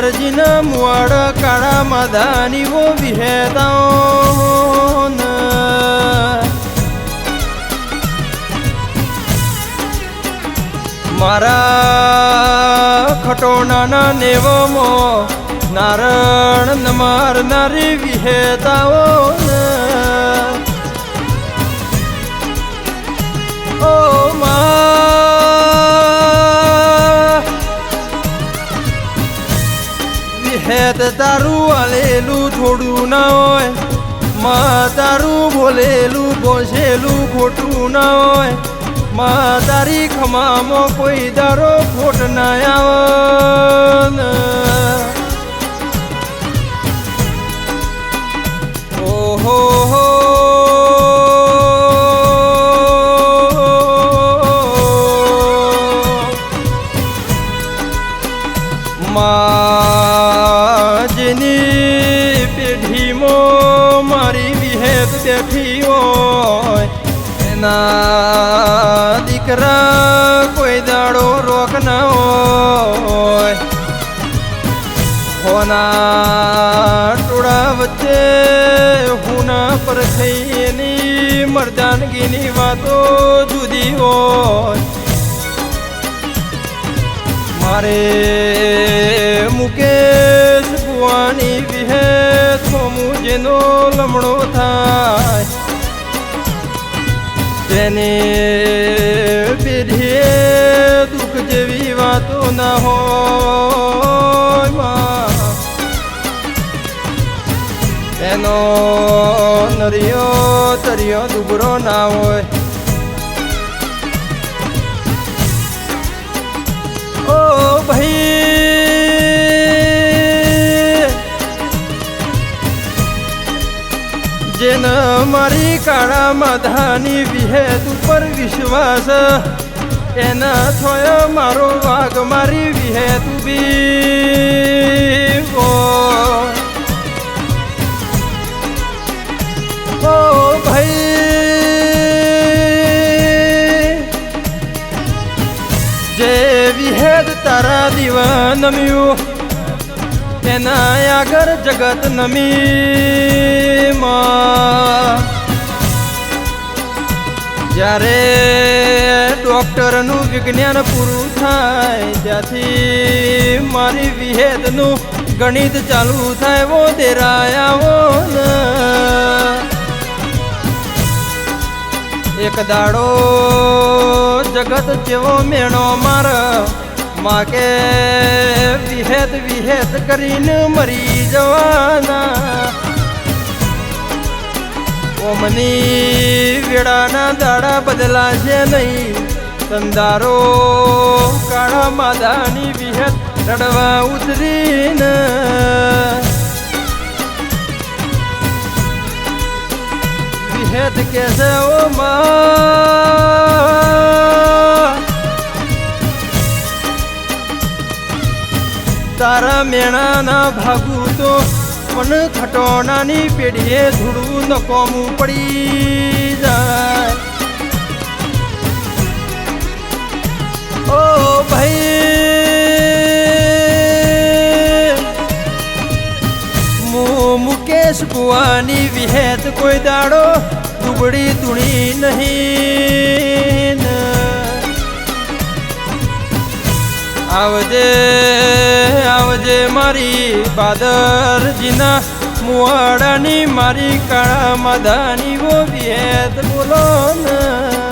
મુવાડ કાળા માધાની વો વિહેતાઓ મારા ખટોણાના નેવમો નારણ નમાર નારી વિહેતાઓ વિહેત તારું આલેલું થોડું ના હોય. માં તારું બોલેલું બોસેલું ખોટું ના હોય. માં તારી ખમામાં કોઈ દારો ખોટ ના આવે. મારી વિહેત બેઠી હોય. એના દીકરા કોઈ દાડો રોક ના હોય. હોના ટોળા વચ્ચે હુના પર થઈ એની મરદાનગીની વાતો જુદી હોય. મારે મુકેશ જેનો લમણો થાય, તેને પેઢીએ દુઃખ જેવી વાતો ના હોય. એનો નરિયો તરિયો દુબરો ના હોય જેન મારી કાળા માધાની વિહેત ઉપર વિશ્વાસ. એના થયો મારો વાઘ મારી વિહેત બી ઓ. ભાઈ. જે વિહેદ તારા દીવા નમ્યું. એના આગળ જગત નમી. જ્યારે ડોક્ટરનું વિજ્ઞાન પૂરું થાય, ત્યાંથી મારી વિહેદનું ગણિત ચાલુ થાય, વો દેરાયાવો ને એક દાડો જગત જેવો મેણો માર માકે વિહેદ વિહેદ કરીને મરી જવાના. ઓમની વેળાના દાડા બદલાશે નહીં. સંદારો કાળા માદાની વિહેદ રડવા ઉતરીને. વિહેદ કે છે ઓ માં તારા મેણાના ભાગું તો મન ખટોણાની પેઢીએ ધૂળું નકોમું પડી જાય. ઓ ભાઈ મુકેશ કુવાની વિહેત કોઈ દાડો દુબળી તુણી નહીં આવજે મારી બાદરજીના મુવાડાની મારી કાળા માદાની વો વેદ બોલો ને.